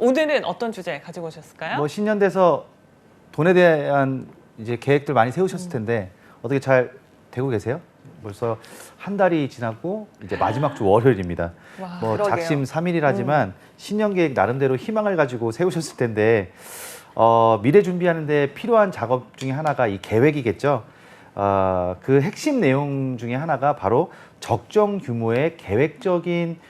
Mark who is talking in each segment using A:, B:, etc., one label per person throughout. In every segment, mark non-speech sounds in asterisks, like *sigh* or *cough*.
A: 오늘은 어떤 주제 가지고 오셨을까요?
B: 뭐 신년 돼서 돈에 대한 이제 계획들 많이 세우셨을
A: 음.
B: 텐데 어떻게 잘 되고 계세요? 벌써 한 달이 지났고 이제 마지막 주 월요일입니다.
A: 와,
B: 뭐
C: 그러게요.
B: 작심 삼일이라지만 신년 계획 나름대로 희망을 가지고 세우셨을 텐데 어, 미래 준비하는데 필요한 작업 중에 하나가 이 계획이겠죠. 어, 그 핵심 내용 중에 하나가 바로 적정 규모의 계획적인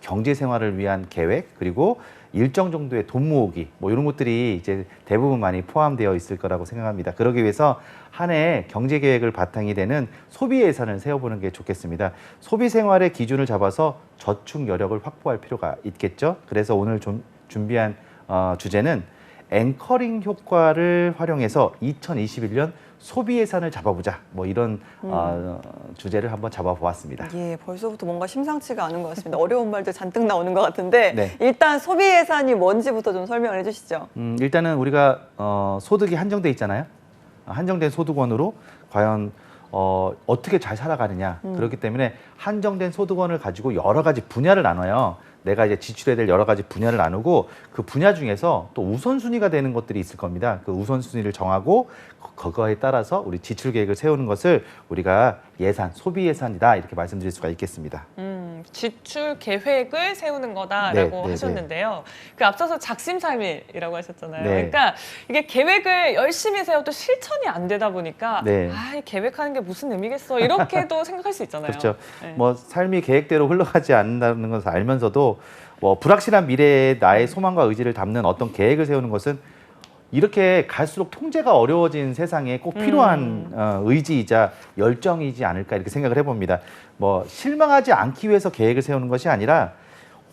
B: 경제 생활을 위한 계획 그리고 일정 정도의 돈 모으기 뭐 이런 것들이 이제 대부분 많이 포함되어 있을 거라고 생각합니다. 그러기 위해서 한 해 경제 계획을 바탕이 되는 소비 예산을 세워보는 게 좋겠습니다. 소비 생활의 기준을 잡아서 저축 여력을 확보할 필요가 있겠죠. 그래서 오늘 좀 준비한 어, 주제는 앵커링 효과를 활용해서 2021년 소비 예산을 잡아보자. 뭐 이런 어, 주제를 한번 잡아보았습니다.
C: 예, 벌써부터 뭔가 심상치가 않은 것 같습니다. 어려운 말들 잔뜩 나오는 것 같은데
B: 네.
C: 일단 소비 예산이 뭔지부터 좀 설명을 해주시죠.
B: 음, 일단은 우리가 어, 소득이 한정돼 있잖아요. 한정된 소득원으로 과연 어, 어떻게 잘 살아가느냐. 그렇기 때문에 한정된 소득원을 가지고 여러 가지 분야를 나눠요. 내가 이제 지출해야 될 여러 가지 분야를 나누고 그 분야 중에서 또 우선순위가 되는 것들이 있을 겁니다. 그 우선순위를 정하고 그- 그거에 따라서 우리 지출 계획을 세우는 것을 우리가 예산, 소비 예산이다 이렇게 말씀드릴 수가 있겠습니다.
A: 음, 지출 계획을 세우는 거다라고
B: 네, 네,
A: 하셨는데요. 그 앞서서 작심삼일이라고 하셨잖아요.
B: 네.
A: 그러니까 이게 계획을 열심히 세워도 실천이 안 되다 보니까
B: 네.
A: 아, 이 계획하는 게 무슨 의미겠어 이렇게도 *laughs* 생각할 수 있잖아요.
B: 그렇죠.
A: 네.
B: 뭐 삶이 계획대로 흘러가지 않는다는 것을 알면서도 뭐 불확실한 미래에 나의 소망과 의지를 담는 어떤 계획을 세우는 것은 이렇게 갈수록 통제가 어려워진 세상에 꼭 필요한
A: 음.
B: 어, 의지이자 열정이지 않을까 이렇게 생각을 해봅니다. 뭐 실망하지 않기 위해서 계획을 세우는 것이 아니라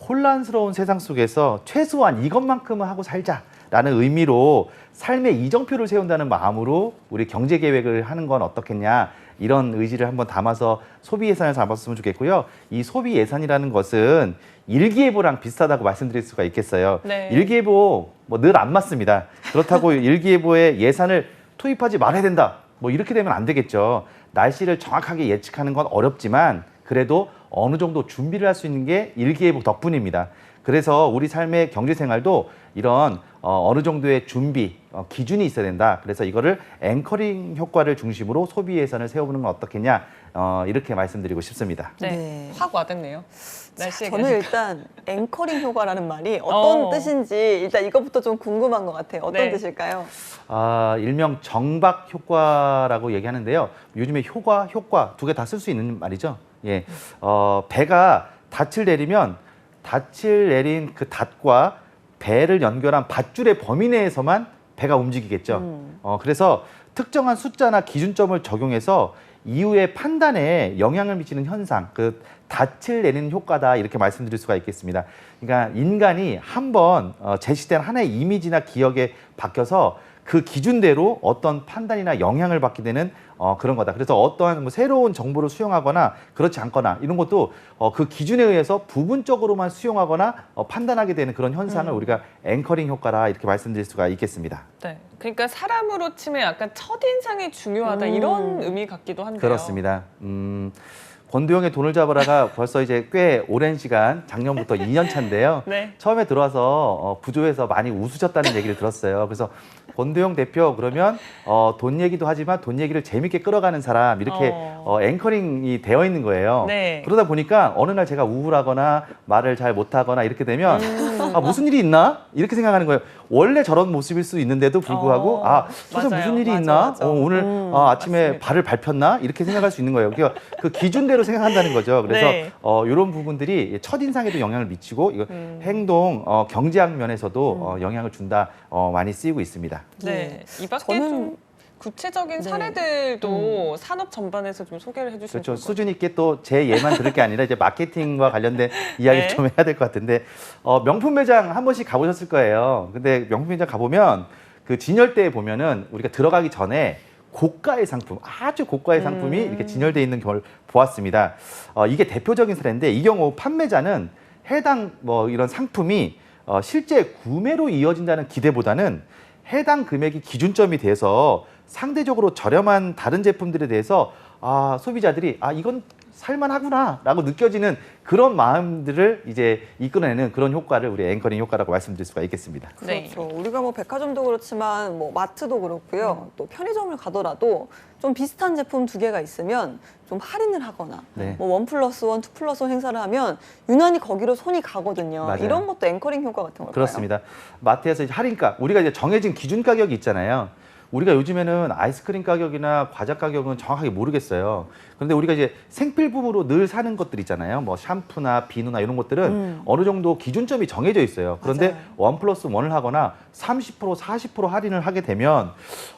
B: 혼란스러운 세상 속에서 최소한 이것만큼은 하고 살자라는 의미로 삶의 이정표를 세운다는 마음으로 우리 경제 계획을 하는 건 어떻겠냐 이런 의지를 한번 담아서 소비 예산을 잡았으면 좋겠고요. 이 소비 예산이라는 것은 일기예보랑 비슷하다고 말씀드릴 수가 있겠어요.
A: 네.
B: 일기예보 뭐 늘 안 맞습니다. 그렇다고 *laughs* 일기예보에 예산을 투입하지 말아야 된다. 뭐 이렇게 되면 안 되겠죠. 날씨를 정확하게 예측하는 건 어렵지만 그래도 어느 정도 준비를 할 수 있는 게 일기예보 덕분입니다. 그래서 우리 삶의 경제 생활도 이런 어, 어느 정도의 준비 어, 기준이 있어야 된다. 그래서 이거를 앵커링 효과를 중심으로 소비 예산을 세워보는 건 어떻겠냐 어, 이렇게 말씀드리고 싶습니다.
A: 네.
C: 네.
A: 확 와닿네요.
C: 자,
A: 날씨
C: 저는. 일단 앵커링 효과라는 말이 어떤
A: 어.
C: 뜻인지 일단 이것부터 좀 궁금한 것 같아요. 어떤
A: 네.
C: 뜻일까요?
B: 아, 일명 정박 효과라고 얘기하는데요. 요즘에 효과, 효과 두 개 다 쓸 수 있는 말이죠. 예. 어, 배가 닻을 내리면 닻을 내린 그 닷과 배를 연결한 밧줄의 범위 내에서만 배가 움직이겠죠.
C: 음.
B: 어, 그래서 특정한 숫자나 기준점을 적용해서 이후의 판단에 영향을 미치는 현상, 그 닻을 내리는 효과다 이렇게 말씀드릴 수가 있겠습니다. 그러니까 인간이 한번 어, 제시된 하나의 이미지나 기억에 바뀌어서 그 기준대로 어떤 판단이나 영향을 받게 되는 어, 그런 거다. 그래서 어떠한 뭐 새로운 정보를 수용하거나 그렇지 않거나 이런 것도 어, 그 기준에 의해서 부분적으로만 수용하거나 어, 판단하게 되는 그런 현상을
A: 음.
B: 우리가 앵커링 효과라 이렇게 말씀드릴 수가 있겠습니다.
A: 네. 그러니까 사람으로 치면 약간 첫인상이 중요하다
C: 음.
A: 이런 의미 같기도 한데요.
B: 그렇습니다. 음, 권도영의 돈을 잡으라가 벌써 이제 꽤 오랜 시간 작년부터 2년 차인데요. *laughs*
A: 네.
B: 처음에 들어와서 어, 부조에서 많이 웃으셨다는 얘기를 들었어요. 그래서 권도영 대표 그러면 어, 돈 얘기도 하지만 돈 얘기를 재밌게 끌어가는 사람 이렇게
A: 어.
B: 어, 앵커링이 되어 있는 거예요.
A: 네.
B: 그러다 보니까 어느 날 제가 우울하거나 말을 잘 못하거나 이렇게 되면
A: 음.
B: 아 무슨 일이 있나 이렇게 생각하는 거예요. 원래 저런 모습일 수 있는데도 불구하고
A: 어,
B: 아
A: 맞아요.
B: 무슨 일이
C: 맞아,
B: 있나?
C: 맞아.
B: 어, 오늘
C: 음,
B: 어, 아침에
A: 맞습니다.
B: 발을 밟혔나 이렇게 생각할 수 있는 거예요. 그러니까 그 기준대로 생각한다는 거죠. 그래서
A: 네.
B: 어, 이런 부분들이 첫 인상에도 영향을 미치고 이거
A: 음.
B: 행동 어, 경제학 면에서도 어, 영향을 준다 어, 많이 쓰이고 있습니다.
A: 네. 이 밖에
C: 저는-
A: 좀 구체적인
C: 네.
A: 사례들도 산업 전반에서 좀 소개를 해주시면
B: 그렇죠.
A: 좋을 것
B: 수준 있게 또 제 예만 들을 게 아니라 이제 마케팅과 관련된 *laughs* 이야기
A: 네.
B: 좀 해야 될 것 같은데 어, 명품 매장 한 번씩 가보셨을 거예요. 근데 명품 매장 가보면 그 진열대에 보면은 우리가 들어가기 전에 고가의 상품, 아주 고가의 상품이
A: 음.
B: 이렇게 진열되어 있는 걸 보았습니다. 어, 이게 대표적인 사례인데 이 경우 판매자는 해당 뭐 이런 상품이 어, 실제 구매로 이어진다는 기대보다는 해당 금액이 기준점이 돼서 상대적으로 저렴한 다른 제품들에 대해서 아, 소비자들이 아 이건 살만하구나라고 느껴지는 그런 마음들을 이제 이끌어내는 그런 효과를 우리 앵커링 효과라고 말씀드릴 수가 있겠습니다.
A: 네.
C: 그렇죠. 우리가 뭐 백화점도 그렇지만 뭐 마트도 그렇고요. 또 편의점을 가더라도 좀 비슷한 제품 두 개가 있으면 좀 할인을 하거나
B: 네.
C: 뭐원 플러스 원, 투 플러스 원 행사를 하면 유난히 거기로 손이 가거든요.
B: 맞아요.
C: 이런 것도 앵커링 효과 같은 걸까요?
B: 그렇습니다. 마트에서 이제 할인가 우리가 이제 정해진 기준 가격이 있잖아요. 우리가 요즘에는 아이스크림 가격이나 과자 가격은 정확하게 모르겠어요. 그런데 우리가 이제 생필품으로 늘 사는 것들 있잖아요. 뭐 샴푸나 비누나 이런 것들은
C: 음.
B: 어느 정도 기준점이 정해져 있어요. 그런데. 원 플러스 원을 하거나 30% 40% 할인을 하게 되면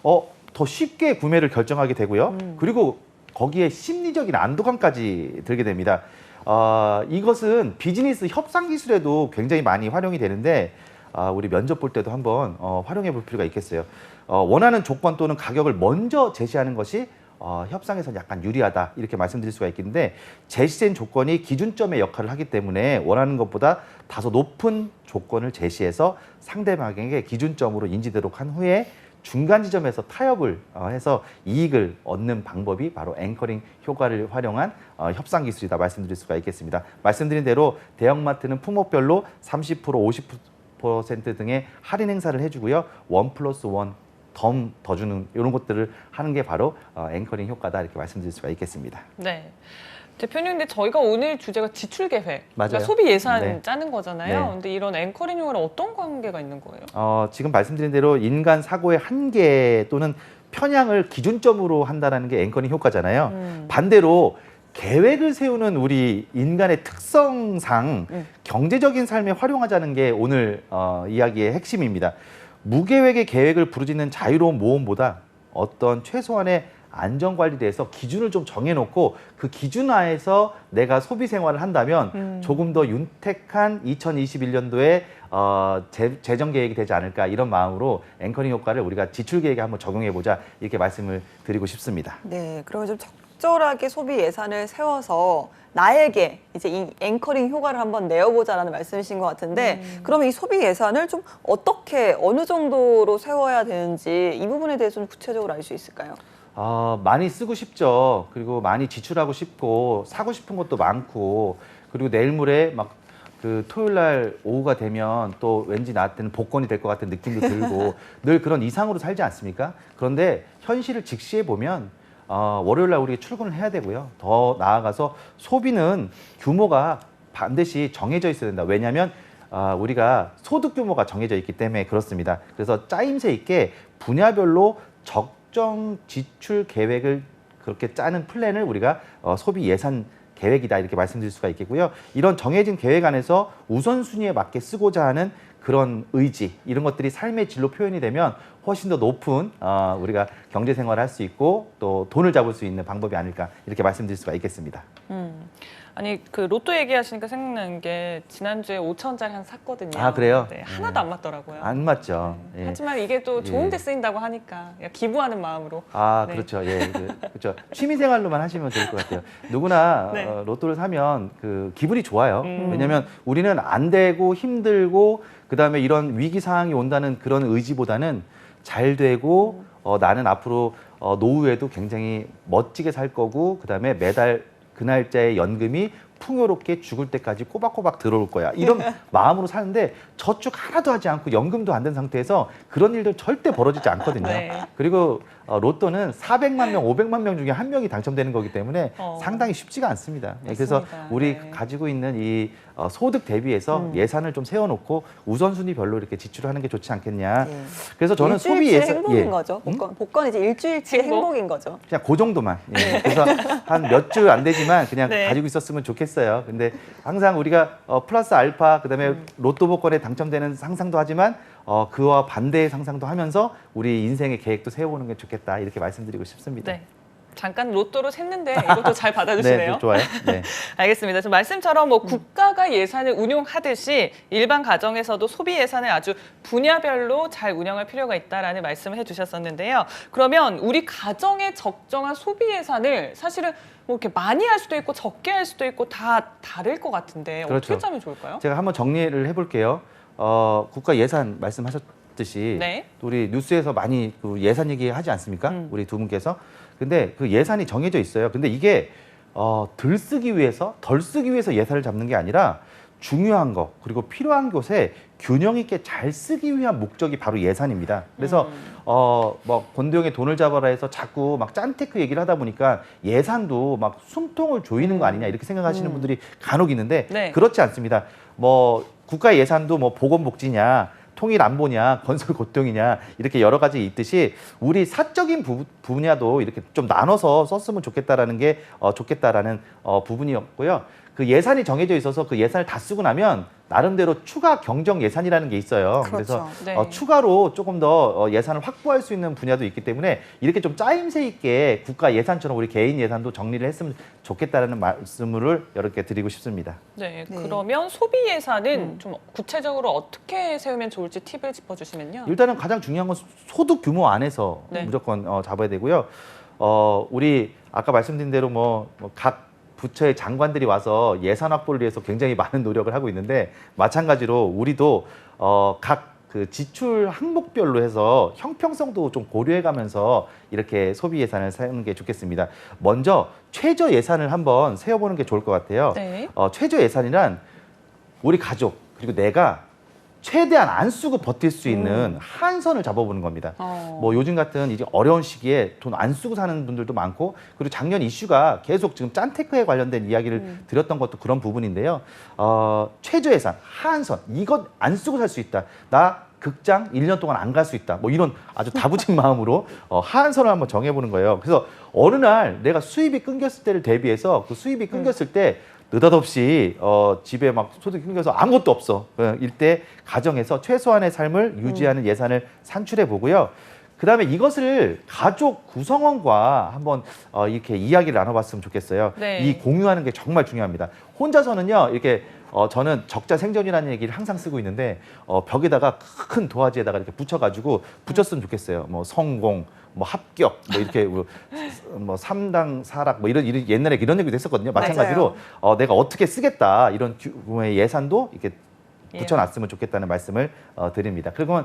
B: 어, 더 쉽게 구매를 결정하게 되고요.
C: 음.
B: 그리고 거기에 심리적인 안도감까지 들게 됩니다. 어, 이것은 비즈니스 협상 기술에도 굉장히 많이 활용이 되는데 아, 우리 면접 볼 때도 한번 어, 활용해 볼 필요가 있겠어요. 어, 원하는 조건 또는 가격을 먼저 제시하는 것이 어, 협상에서 약간 유리하다 이렇게 말씀드릴 수가 있겠는데 제시된 조건이 기준점의 역할을 하기 때문에 원하는 것보다 다소 높은 조건을 제시해서 상대방에게 기준점으로 인지되도록 한 후에 중간 지점에서 타협을 어, 해서 이익을 얻는 방법이 바로 앵커링 효과를 활용한 어, 협상 기술이다 말씀드릴 수가 있겠습니다. 말씀드린 대로 대형마트는 품목별로 30% 50% 등의 할인 행사를 해주고요. 원 플러스 원 덤 더 주는 이런 것들을 하는 게 바로 어, 앵커링 효과다 이렇게 말씀드릴 수가 있겠습니다.
A: 네. 대표님, 근데 저희가 오늘 주제가 지출 계획,
B: 맞아요.
A: 그러니까 소비 예산
B: 네.
A: 짜는 거잖아요.
B: 네.
A: 근데 이런 앵커링 효과랑 어떤 관계가 있는 거예요?
B: 어, 지금 말씀드린 대로 인간 사고의 한계 또는 편향을 기준점으로 한다는 게 앵커링 효과잖아요.
C: 음.
B: 반대로 계획을 세우는 우리 인간의 특성상
C: 음.
B: 경제적인 삶에 활용하자는 게 오늘 어, 이야기의 핵심입니다. 무계획의 계획을 부르짖는 자유로운 모험보다 어떤 최소한의 안전 관리에 대해서 기준을 좀 정해놓고 그 기준 하에서 내가 소비 생활을 한다면
C: 음.
B: 조금 더 윤택한 2021년도에 어, 재, 재정 계획이 되지 않을까 이런 마음으로 앵커링 효과를 우리가 지출 계획에 한번 적용해 보자 이렇게 말씀을 드리고 싶습니다.
C: 네, 그러면 좀 적절하게 소비 예산을 세워서 나에게 이제 이 앵커링 효과를 한번 내어보자라는 말씀이신 것 같은데 그러면 이 소비 예산을 좀 어떻게 어느 정도로 세워야 되는지 이 부분에 대해서 좀 구체적으로 알 수 있을까요?
B: 어, 많이 쓰고 싶죠. 그리고 많이 지출하고 싶고 사고 싶은 것도 많고 그리고 내일 모레 막 그 토요일 날 오후가 되면 또 왠지 나한테는 복권이 될 것 같은 느낌도 들고 *laughs* 늘 그런 이상으로 살지 않습니까? 그런데 현실을 직시해 보면 어, 월요일 날 우리가 출근을 해야 되고요. 더 나아가서 소비는 규모가 반드시 정해져 있어야 된다. 왜냐하면 아, 우리가 소득 규모가 정해져 있기 때문에 그렇습니다. 그래서 짜임새 있게 분야별로 적정 지출 계획을 그렇게 짜는 플랜을 우리가 어, 소비 예산 계획이다 이렇게 말씀드릴 수가 있겠고요. 이런 정해진 계획 안에서 우선순위에 맞게 쓰고자 하는 그런 의지 이런 것들이 삶의 질로 표현이 되면 훨씬 더 높은 어, 우리가 경제 생활을 할 수 있고 또 돈을 잡을 수 있는 방법이 아닐까 이렇게 말씀드릴 수가 있겠습니다.
A: 음. 아니 그 로또 얘기하시니까 생각나는 게 지난주에 5천짜리 한 샀거든요.
B: 아, 그래요?
A: 네, 하나도
B: 네.
A: 안 맞더라고요.
B: 안 맞죠. 예.
A: 하지만 이게 또
B: 예.
A: 좋은 데 쓰인다고 하니까 그냥 기부하는 마음으로.
B: 아,
A: 네.
B: 그렇죠. 예, 그, 그렇죠. 취미 생활로만 하시면 될 것 같아요. 누구나 *laughs*
A: 네.
B: 어, 로또를 사면 그 기분이 좋아요.
A: 음.
B: 왜냐하면 우리는 안 되고 힘들고 그 다음에 이런 위기 상황이 온다는 그런 의지보다는 잘 되고 어, 나는 앞으로 어, 노후에도 굉장히 멋지게 살 거고 그 다음에 매달 그 날짜의 연금이 풍요롭게 죽을 때까지 꼬박꼬박 들어올 거야. 이런 *laughs* 마음으로 사는데 저축 하나도 하지 않고 연금도 안 된 상태에서 그런 일들 절대 벌어지지 않거든요.
A: 네.
B: 그리고 어, 로또는 400만 명, 500만 명 중에 한 명이 당첨되는 거기 때문에
A: 어.
B: 상당히 쉽지가 않습니다. 예, 그래서
A: 맞습니다.
B: 우리
A: 네.
B: 가지고 있는 이 어, 소득 대비해서
C: 음.
B: 예산을 좀 세워놓고 우선순위별로 이렇게 지출하는 게 좋지 않겠냐.
C: 네.
B: 그래서 아, 저는 소비 예산
C: 행복인
B: 예.
C: 거죠. 복권, 복권이 이제 일주일치의
A: 행복?
C: 행복 인 거죠.
B: 그냥 그 정도만. 예. 그래서 한 몇 주 안 되지만 그냥
A: 네.
B: 가지고 있었으면 좋겠어요. 근데 항상 우리가 어, 플러스 알파 그다음에
A: 음.
B: 로또 복권에 당첨되는 상상도 하지만 어, 그와 반대의 상상도 하면서 우리 인생의 계획도 세워보는 게 좋겠다 이렇게 말씀드리고 싶습니다.
A: 네. 잠깐 로또로 샜는데 이것도 잘 받아주시네요.
B: 네, 좋아요. 네. *laughs*
A: 알겠습니다. 지금 말씀처럼 뭐 국가가 예산을 운용하듯이 일반 가정에서도 소비 예산을 아주 분야별로 잘 운영할 필요가 있다라는 말씀을 해주셨었는데요. 그러면 우리 가정에 적정한 소비 예산을 사실은 뭐 이렇게 많이 할 수도 있고 적게 할 수도 있고 다 다를 것 같은데
B: 그렇죠.
A: 어떻게 짜면 좋을까요?
B: 제가 한번 정리를 해볼게요. 어, 국가 예산 말씀하셨듯이
A: 네.
B: 우리 뉴스에서 많이 그 예산 얘기하지 않습니까?
A: 음.
B: 우리 두 분께서. 근데 그 예산이 정해져 있어요. 근데 이게 어, 덜 쓰기 위해서 덜 쓰기 위해서 예산을 잡는 게 아니라 중요한 거 그리고 필요한 곳에 균형 있게 잘 쓰기 위한 목적이 바로 예산입니다. 그래서 어뭐 권도영의 돈을 잡아라 해서 자꾸 막 짠테크 얘기를 하다 보니까 예산도 막 숨통을 조이는 거 아니냐 이렇게 생각하시는 분들이 간혹 있는데
A: 네.
B: 그렇지 않습니다. 뭐 국가 예산도 뭐 보건복지냐 통일 안보냐 *laughs* 건설 고통이냐 이렇게 여러 가지 있듯이 우리 사적인 부, 분야도 이렇게 좀 나눠서 썼으면 좋겠다라는 게 어, 좋겠다라는 어, 부분이었고요. 그 예산이 정해져 있어서 그 예산을 다 쓰고 나면 나름대로 추가 경정 예산이라는 게 있어요.
C: 그렇죠.
B: 그래서
A: 네.
B: 어, 추가로 조금 더 어, 예산을 확보할 수 있는 분야도 있기 때문에 이렇게 좀 짜임새 있게 국가 예산처럼 우리 개인 예산도 정리를 했으면 좋겠다라는 말씀을 이렇게 드리고 싶습니다.
A: 네,
C: 네.
A: 그러면 소비 예산은
C: 음.
A: 좀 구체적으로 어떻게 세우면 좋을지 팁을 짚어주시면요.
B: 일단은 가장 중요한 건 소- 소득 규모 안에서
A: 네.
B: 무조건 어, 잡아야 되고요. 어, 우리 아까 말씀드린 대로 뭐각 부처의 장관들이 와서 예산 확보를 위해서 굉장히 많은 노력을 하고 있는데 마찬가지로 우리도 어, 각 그 지출 항목별로 해서 형평성도 좀 고려해가면서 이렇게 소비 예산을 세우는 게 좋겠습니다. 먼저 최저 예산을 한번 세워보는 게 좋을 것 같아요.
A: 네.
B: 어, 최저 예산이란 우리 가족 그리고 내가 최대한 안 쓰고 버틸 수 있는 한선을 잡아보는 겁니다.
A: 어.
B: 뭐 요즘 같은 이제 어려운 시기에 돈 안 쓰고 사는 분들도 많고 그리고 작년 이슈가 계속 지금 짠테크에 관련된 이야기를 드렸던 것도 그런 부분인데요. 어, 최저 예산, 하한선 이것 안 쓰고 살 수 있다. 나 극장 1년 동안 안 갈 수 있다. 뭐 이런 아주 다부진 *laughs* 마음으로 어, 하한선을 한번 정해보는 거예요. 그래서 어느 날 내가 수입이 끊겼을 때를 대비해서 그 수입이 끊겼을 때 느닷없이 어, 집에 막 소득이 끊겨서 아무것도 없어. 어, 일때 가정에서 최소한의 삶을 유지하는 예산을 산출해 보고요. 그다음에 이것을 가족 구성원과 한번 어, 이렇게 이야기를 나눠봤으면 좋겠어요.
A: 네.
B: 이 공유하는 게 정말 중요합니다. 혼자서는요 이렇게 어, 저는 적자 생존이라는 얘기를 항상 쓰고 있는데 어, 벽에다가 큰 도화지에다가 이렇게 붙여가지고 붙였으면 좋겠어요. 뭐 성공, 뭐 합격, 뭐 이렇게 뭐, 뭐 삼당 사락, 뭐 이런, 이런 옛날에 이런 얘기도 했었거든요. 마찬가지로
C: 맞아요.
B: 어, 내가 어떻게 쓰겠다 이런 규모의 예산도 이렇게
A: 예.
B: 붙여놨으면 좋겠다는 말씀을 어, 드립니다. 그리고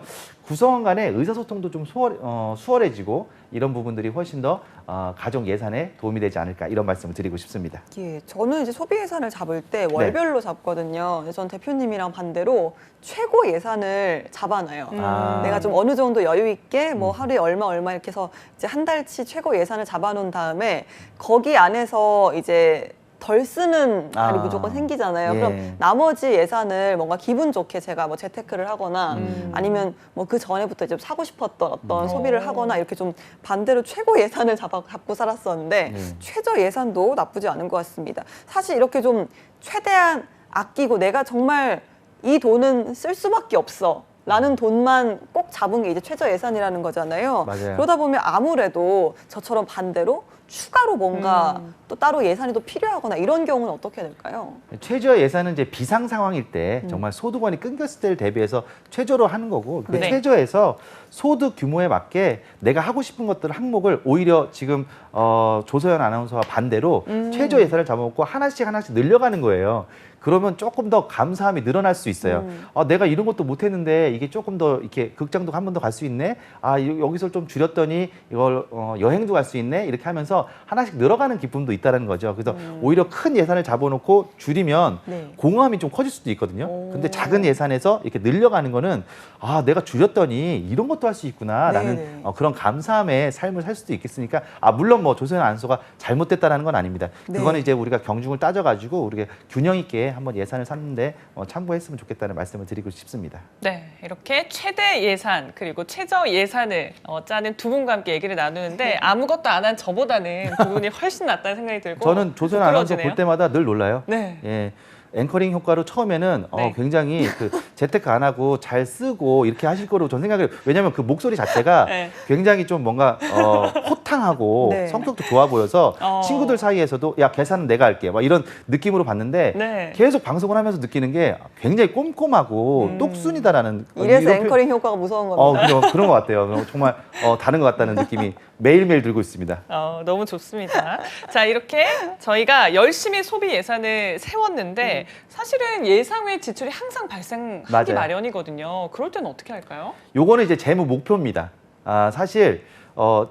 B: 구성원 간의 의사소통도 좀 수월, 어, 수월해지고 이런 부분들이 훨씬 더 어, 가정 예산에 도움이 되지 않을까 이런 말씀을 드리고 싶습니다.
C: 예, 저는 이제 소비 예산을 잡을 때
B: 네.
C: 월별로 잡거든요. 근데 전 대표님이랑 반대로 최고 예산을 잡아놔요.
B: 아.
C: 내가 좀 어느 정도 여유 있게 뭐 하루에 얼마 얼마 이렇게 해서 이제 한 달치 최고 예산을 잡아놓은 다음에 거기 안에서 이제 덜 쓰는 달이
B: 아.
C: 무조건 생기잖아요.
B: 예.
C: 그럼 나머지 예산을 뭔가 기분 좋게 제가 뭐 재테크를 하거나
A: 음.
C: 아니면 뭐 그 전에부터 좀 사고 싶었던 어떤
A: 음.
C: 소비를
A: 어.
C: 하거나 이렇게 좀 반대로 최고 예산을 잡아, 잡고 살았었는데
B: 네.
C: 최저 예산도 나쁘지 않은 것 같습니다. 사실 이렇게 좀 최대한 아끼고 내가 정말 이 돈은 쓸 수밖에 없어. 라는 돈만 꼭 잡은 게 이제 최저 예산이라는 거잖아요.
B: 맞아요.
C: 그러다 보면 아무래도 저처럼 반대로 추가로 뭔가
A: 음.
C: 또 따로 예산이 또 필요하거나 이런 경우는 어떻게 될까요?
B: 최저 예산은 이제 비상 상황일
C: 음.
B: 때 정말 소득원이 끊겼을 때를 대비해서 최저로 하는 거고 그
A: 네.
B: 최저에서 소득 규모에 맞게 내가 하고 싶은 것들 항목을 오히려 지금 어, 조서연 아나운서와 반대로
C: 음.
B: 최저 예산을 잡아먹고 하나씩 하나씩 늘려가는 거예요. 그러면 조금 더 감사함이 늘어날 수 있어요.
C: 음.
B: 아, 내가 이런 것도 못했는데 이게 조금 더 이렇게 극장도 한 번 더 갈 수 있네. 아 여- 여기서 좀 줄였더니 이걸 어, 여행도 갈 수 있네. 이렇게 하면서 하나씩 늘어가는 기쁨도 있다는 거죠. 그래서 오히려 큰 예산을 잡아놓고 줄이면
C: 음. 네.
B: 공허함이 좀 커질 수도 있거든요.
C: 오.
B: 근데 작은 예산에서 이렇게 늘려가는 거는 아 내가 줄였더니 이런 것도 할 수 있구나라는
C: 네네.
B: 어, 그런 감사함의 삶을 살 수도 있겠으니까 아 물론 뭐 조선 안소가 잘못됐다라는 건 아닙니다.
C: 네.
B: 그거는 이제 우리가 경중을 따져가지고 우리가 균형 있게 한번 예산을 샀는데 어, 참고했으면 좋겠다는 말씀을 드리고 싶습니다.
A: 네, 이렇게 최대 예산 그리고 최저 예산을 어, 짜는 두 분과 함께 얘기를 나누는데 아무것도 안 한 저보다는 두 분이 훨씬 낫다는 생각이 들고
B: 저는 조선 아나운서
A: 부끄러워지네요.
B: 볼 때마다 늘 놀라요.
A: 네.
B: 예. 앵커링 효과로 처음에는 어,
A: 네.
B: 굉장히 그 재테크 안 하고 잘 쓰고 이렇게 하실 거로 저는 생각해요. 왜냐하면 그 목소리 자체가
A: 네.
B: 굉장히 좀 뭔가 어, 호탕하고
C: 네.
B: 성격도 좋아 보여서
A: 어.
B: 친구들 사이에서도 야 계산은 내가 할게 막 이런 느낌으로 봤는데
A: 네.
B: 계속 방송을 하면서 느끼는 게 굉장히 꼼꼼하고
A: 음.
B: 똑순이다라는
C: 이래서
B: 이런 표-
C: 앵커링 효과가 무서운
B: 어
C: 겁니다.
B: 그런, 그런 것 같아요. 정말 어, 다른 것 같다는 느낌이 매일매일 들고 있습니다.
A: 어, 너무 좋습니다. 자, 이렇게 저희가 열심히 소비 예산을 세웠는데 사실은 예상 외 지출이 항상 발생하기
B: 맞아요.
A: 마련이거든요. 그럴 때는 어떻게 할까요?
B: 요거는 이제 재무 목표입니다. 아, 사실 어,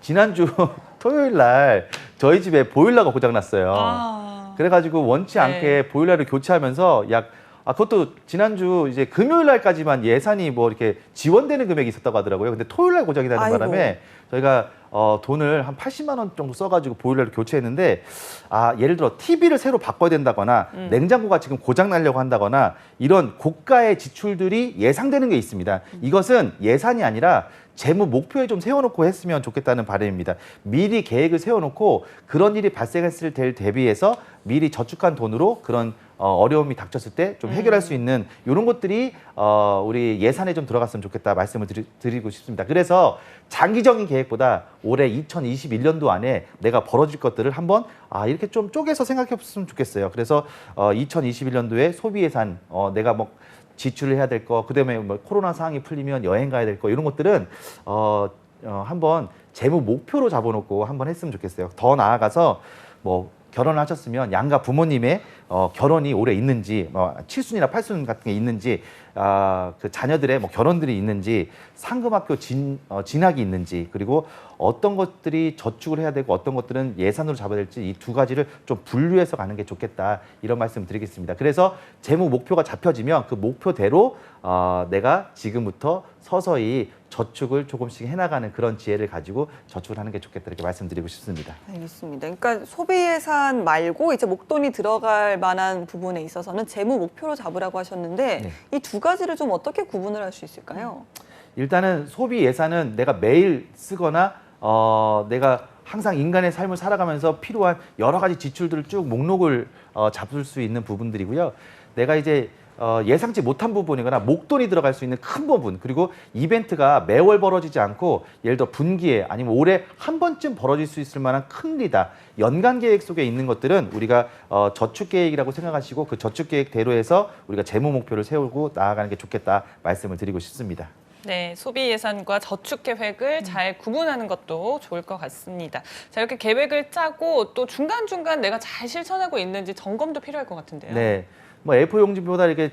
B: 지난주 *laughs* 토요일 날 저희 집에 보일러가 고장 났어요.
A: 아.
B: 그래가지고 원치
A: 네.
B: 않게 보일러를 교체하면서 약 아, 그것도 지난주 이제 금요일 날까지만 예산이 뭐 이렇게 지원되는 금액이 있었다고 하더라고요. 근데 토요일 날 고장이 나는
C: 아이고.
B: 바람에 저희가 어, 돈을 한 80만 원 정도 써가지고 보일러를 교체했는데 아 예를 들어 TV를 새로 바꿔야 된다거나
A: 음.
B: 냉장고가 지금 고장 나려고 한다거나 이런 고가의 지출들이 예상되는 게 있습니다. 이것은 예산이 아니라 재무 목표에 좀 세워놓고 했으면 좋겠다는 바람입니다. 미리 계획을 세워놓고 그런 일이 발생했을 때 대비해서 미리 저축한 돈으로 그런 어, 어려움이 닥쳤을 때 좀 해결할 수 있는 이런 것들이 어, 우리 예산에 좀 들어갔으면 좋겠다 말씀을 드리, 드리 고 싶습니다. 그래서 장기적인 계획보다 올해 2021년도 안에 내가 벌어질 것들을 한번 아, 이렇게 좀 쪼개서 생각해 봤으면 좋겠어요. 그래서 어, 2021년도에 소비 예산 어, 내가 뭐 지출을 해야 될 거, 그다음에 뭐 코로나 상황이 풀리면 여행 가야 될 거 이런 것들은 어, 어 한번 재무 목표로 잡아놓고 한번 했으면 좋겠어요. 더 나아가서 뭐 결혼을 하셨으면 양가 부모님의 어, 결혼이 올해 있는지, 뭐 칠순이나 팔순 같은 게 있는지, 아, 그 자녀들의 뭐 결혼들이 있는지, 상금학교 진, 어, 진학이 있는지, 그리고 어떤 것들이 저축을 해야 되고 어떤 것들은 예산으로 잡아야 될지 이 두 가지를 좀 분류해서 가는 게 좋겠다 이런 말씀 드리겠습니다. 그래서 재무 목표가 잡혀지면 그 목표대로 어, 내가 지금부터 서서히 저축을 조금씩 해나가는 그런 지혜를 가지고 저축을 하는 게 좋겠다 이렇게 말씀드리고 싶습니다.
C: 알겠습니다. 그러니까 소비 예산 말고 이제 목돈이 들어갈 만한 부분에 있어서는 재무 목표로 잡으라고 하셨는데
B: 네.
C: 이 두 가지를 좀 어떻게 구분을 할 수 있을까요?
B: 일단은 소비 예산은 내가 매일 쓰거나 어, 내가 항상 인간의 삶을 살아가면서 필요한 여러 가지 지출들을 쭉 목록을 어, 잡을 수 있는 부분들이고요. 내가 이제 어, 예상치 못한 부분이거나 목돈이 들어갈 수 있는 큰 부분 그리고 이벤트가 매월 벌어지지 않고 예를 들어 분기에 아니면 올해 한 번쯤 벌어질 수 있을 만한 큰 리다 연간 계획 속에 있는 것들은 우리가 어, 저축 계획이라고 생각하시고 그 저축 계획대로 해서 우리가 재무 목표를 세우고 나아가는 게 좋겠다 말씀을 드리고 싶습니다.
A: 네, 소비 예산과 저축 계획을 잘 구분하는 것도 좋을 것 같습니다. 자, 이렇게 계획을 짜고 또 중간중간 내가 잘 실천하고 있는지 점검도 필요할 것 같은데요.
B: 네. 뭐 A4 용지보다 이렇게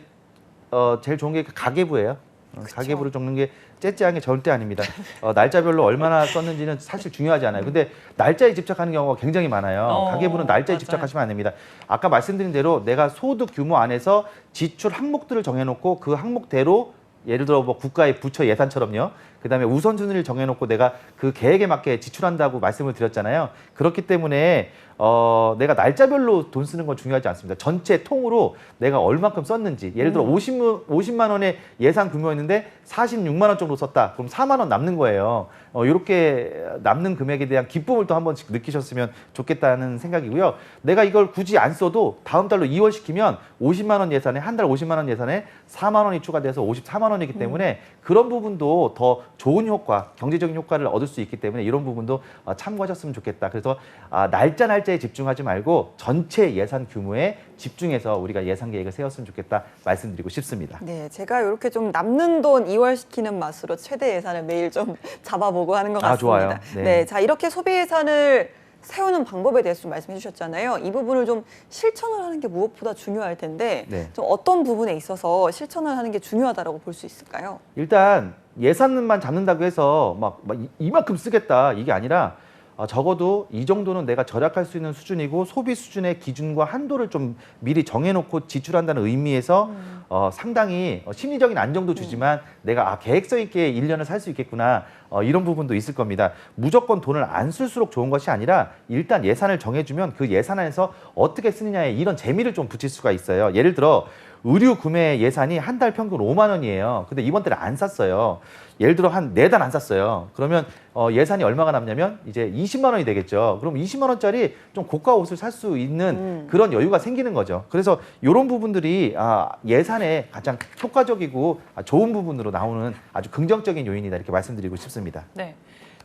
B: 어, 제일 좋은 게 가계부예요. 어. 가계부를 적는 게 째째한 게 절대 아닙니다. 어, 날짜별로 얼마나 썼는지는 사실 중요하지 않아요. 근데 날짜에 집착하는 경우가 굉장히 많아요.
A: 어,
B: 가계부는 날짜에
A: 맞아요.
B: 집착하시면 안 됩니다. 아까 말씀드린 대로 내가 소득 규모 안에서 지출 항목들을 정해놓고 그 항목대로 예를 들어 뭐 국가의 부처 예산처럼요. 그다음에 우선순위를 정해놓고 내가 그 계획에 맞게 지출한다고 말씀을 드렸잖아요. 그렇기 때문에 어, 내가 날짜별로 돈 쓰는 건 중요하지 않습니다. 전체 통으로 내가 얼마큼 썼는지 예를 들어 50, 50만 원의 예산 규모였는데 46만 원 정도 썼다. 그럼 4만 원 남는 거예요. 어, 이렇게 남는 금액에 대한 기쁨을 또 한 번씩 느끼셨으면 좋겠다는 생각이고요. 내가 이걸 굳이 안 써도 다음 달로 이월 시키면 50만 원 예산에 한달 50만 원 예산에 4만 원이 추가돼서 54만 원이기 때문에 그런 부분도 더 좋은 효과, 경제적인 효과를 얻을 수 있기 때문에 이런 부분도 어, 참고하셨으면 좋겠다. 그래서 아, 날짜 날짜에 집중하지 말고 전체 예산 규모에 집중해서 우리가 예산 계획을 세웠으면 좋겠다 말씀드리고 싶습니다.
C: 네, 제가 이렇게 좀 남는 돈 이월시키는 맛으로 최대 예산을 매일 좀 *laughs* 잡아보고 하는 것
B: 아,
C: 같습니다.
B: 좋아요.
C: 네.
B: 네.
C: 자 이렇게 소비 예산을 세우는 방법에 대해서 좀 말씀해 주셨잖아요. 이 부분을 좀 실천을 하는 게 무엇보다 중요할 텐데
B: 네.
C: 좀 어떤 부분에 있어서 실천을 하는 게 중요하다고 볼 수 있을까요?
B: 일단 예산만 잡는다고 해서 막, 막 이- 이만큼 쓰겠다 이게 아니라 어, 적어도 이 정도는 내가 절약할 수 있는 수준이고 소비 수준의 기준과 한도를 좀 미리 정해놓고 지출한다는 의미에서 어, 상당히 어, 심리적인 안정도 주지만 내가 아, 계획성 있게 일년을 살 수 있겠구나 어, 이런 부분도 있을 겁니다. 무조건 돈을 안 쓸수록 좋은 것이 아니라 일단 예산을 정해주면 그 예산 안에서 어떻게 쓰느냐에 이런 재미를 좀 붙일 수가 있어요. 예를 들어 의류 구매 예산이 한 달 평균 5만 원이에요. 근데 이번 달에 안 샀어요. 예를 들어 한네달안 샀어요. 그러면 어, 예산이 얼마가 남냐면 이제 20만 원이 되겠죠. 그럼 20만 원짜리 좀 고가 옷을 살 수 있는
C: 음.
B: 그런 여유가 생기는 거죠. 그래서 이런 부분들이 아, 예산의 가장 효과적이고 아, 좋은 부분으로 나오는 아주 긍정적인 요인이다 이렇게 말씀드리고 싶습니다.
A: 네.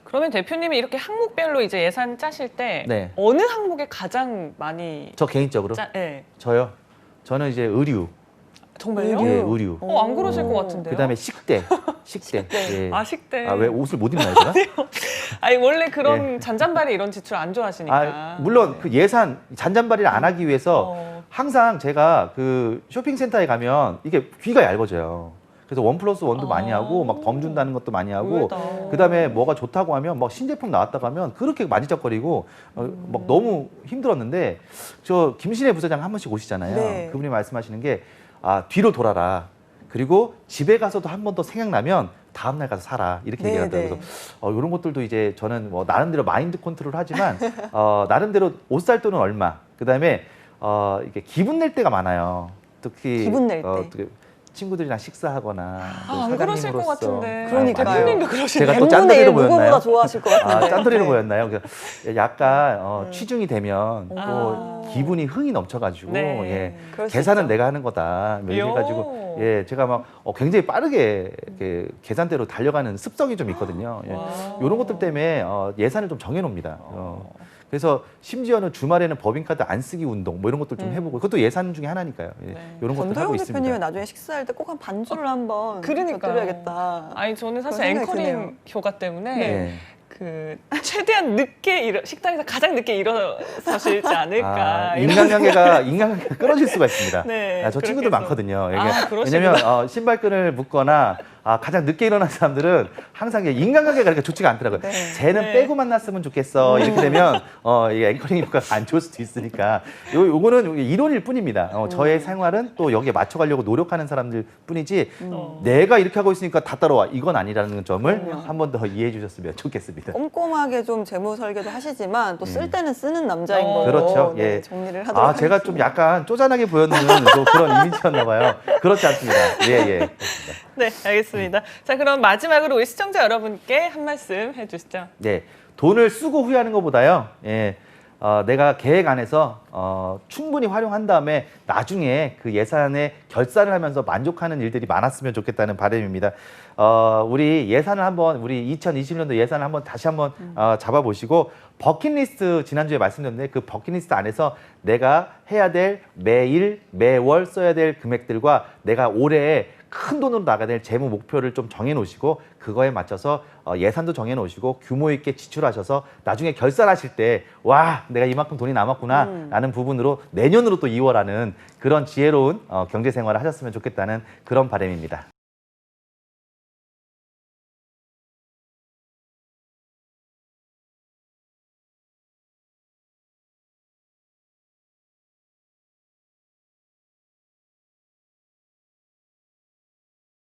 A: 그러면 대표님이 이렇게 항목별로 이제 예산 짜실 때
B: 네.
A: 어느 항목에 가장 많이
B: 저 개인적으로
A: 짜? 네.
B: 저요. 저는 이제 의류,
A: 정말요?
B: 예, 의류.
A: 어, 안 그러실 것
C: 오.
A: 같은데요.
B: 그다음에 *laughs* 식대, 식대. 예.
A: 아 식대.
B: 아, 왜 옷을 못 입나요, 제가?
A: 아니 원래 그런 잔잔바리 이런 지출 안 좋아하시니까.
B: 예. 아, 물론 그 예산 잔잔바리를 안 하기 위해서
A: 어.
B: 항상 제가 그 쇼핑센터에 가면 이게 귀가 얇아져요. 그래서 원 플러스 원도 많이
A: 아.
B: 하고 막 덤 준다는 것도 많이 하고
A: 의외다.
B: 그다음에 뭐가 좋다고 하면 막 신제품 나왔다고 하면 그렇게 만지작거리고 어, 막 너무 힘들었는데 저 김신혜 부사장 한 번씩 오시잖아요.
C: 네.
B: 그분이 말씀하시는 게 아, 뒤로 돌아라. 그리고 집에 가서도 한 번 더 생각나면 다음 날 가서 사라 이렇게
C: 네,
B: 얘기하더라고요.
C: 네.
B: 그래서 어, 이런 것들도 이제 저는 뭐 나름대로 마인드 컨트롤 하지만 어, 나름대로 옷 살 돈은 얼마. 그다음에 어, 이게 기분 낼 때가 많아요. 특히
C: 기분 낼
B: 어,
C: 때.
B: 그 친구들이랑 식사하거나 또
A: 아, 안 그러실 것 같은데.
C: 그러니까요.
A: 대표님도 그러시네요.
B: 제가 또
C: 100분의
B: 짠돌이로
C: 1 누구보다
B: 보였나요?
C: 좋아하실 것 같은데.
B: 아, 짠돌이로
C: 네.
B: 보였나요? 그래서 약간 어, 취중이 되면 또
A: 아.
B: 기분이 흥이 넘쳐가지고
A: 네.
B: 예.
C: 그럴 수
B: 계산은. 내가 하는 거다. 뭐
A: 요.
B: 이래 가지고 예, 제가 막 어, 굉장히 빠르게 이렇게 계산대로 달려가는 습성이 좀 있거든요. 예.
A: 와.
B: 이런 것들 때문에 어, 예산을 좀 정해놓습니다. 어. 그래서 심지어는 주말에는 법인카드 안 쓰기 운동 뭐 이런 것들 좀
A: 음.
B: 해보고 그것도 예산 중에 하나니까요. 예.
A: 네.
B: 이런 것들 하고
C: 전도영
B: 있습니다.
C: 대표님은 나중에 식사할 때 꼭 한 반주를 한번
A: 그러니까요.
C: 곁들여야겠다.
A: 아니 저는 사실
C: 그런 생각이
A: 앵커링
C: 드네요.
A: 효과 때문에
B: 네.
A: 그 최대한 늦게 일어 식당에서 가장 늦게 일어서실지 않을까
B: 아,
A: 이런
B: 인간관계가 인간관계가 끊어질 수가 있습니다. *laughs*
A: 네,
B: 아, 저 친구들
A: 그렇게 해서.
B: 많거든요. 이게
A: 아, 그러시구나.
B: 왜냐면 어, 신발끈을 묶거나 아, 가장 늦게 일어난 사람들은 항상 인간관계가 그렇게 좋지가 않더라고요.
C: 네.
B: 쟤는
A: 네.
B: 빼고 만났으면 좋겠어. 이렇게 되면 어, 이게 앵커링 효과가 안 좋을 수도 있으니까 요 요거는 이론일 뿐입니다. 어, 저의 생활은 또 여기에 맞춰가려고 노력하는 사람들 뿐이지
A: 어.
B: 내가 이렇게 하고 있으니까 다 따라와 이건 아니라는 점을
C: 그럼요.
B: 한번 더 이해해 주셨으면 좋겠습니다.
C: 꼼꼼하게 좀 재무 설계도 하시지만 또쓸
B: 음.
C: 때는 쓰는 남자인
A: 어.
C: 걸로
B: 그렇죠.
C: 네,
B: 예.
C: 정리를 하도록
B: 아, 제가 좀
C: 하겠습니다.
B: 약간 쪼잔하게 보였는 또 그런 이미지였나 봐요. 그렇지 않습니다. 예, 예. 그렇습니다. *laughs*
A: 네 알겠습니다. 자 그럼 마지막으로 우리 시청자 여러분께 한 말씀 해주시죠.
B: 네. 돈을 쓰고 후회하는 것보다요. 예. 어, 내가 계획 안에서 어, 충분히 활용한 다음에 나중에 그 예산에 결산을 하면서 만족하는 일들이 많았으면 좋겠다는 바람입니다. 어, 우리 예산을 한번 우리 2020년도 예산을 한번 다시 한번 어, 잡아보시고 버킷리스트 지난주에 말씀드렸는데 그 버킷리스트 안에서 내가 해야 될 매일 매월 써야 될 금액들과 내가 올해 큰 돈으로 나가야 될 재무 목표를 좀 정해 놓으시고 그거에 맞춰서 어, 예산도 정해 놓으시고 규모 있게 지출하셔서 나중에 결산하실 때 와 내가 이만큼 돈이 남았구나
C: 음.
B: 라는 부분으로 내년으로 또 이월하는 그런 지혜로운 어, 경제 생활을 하셨으면 좋겠다는 그런 바람입니다.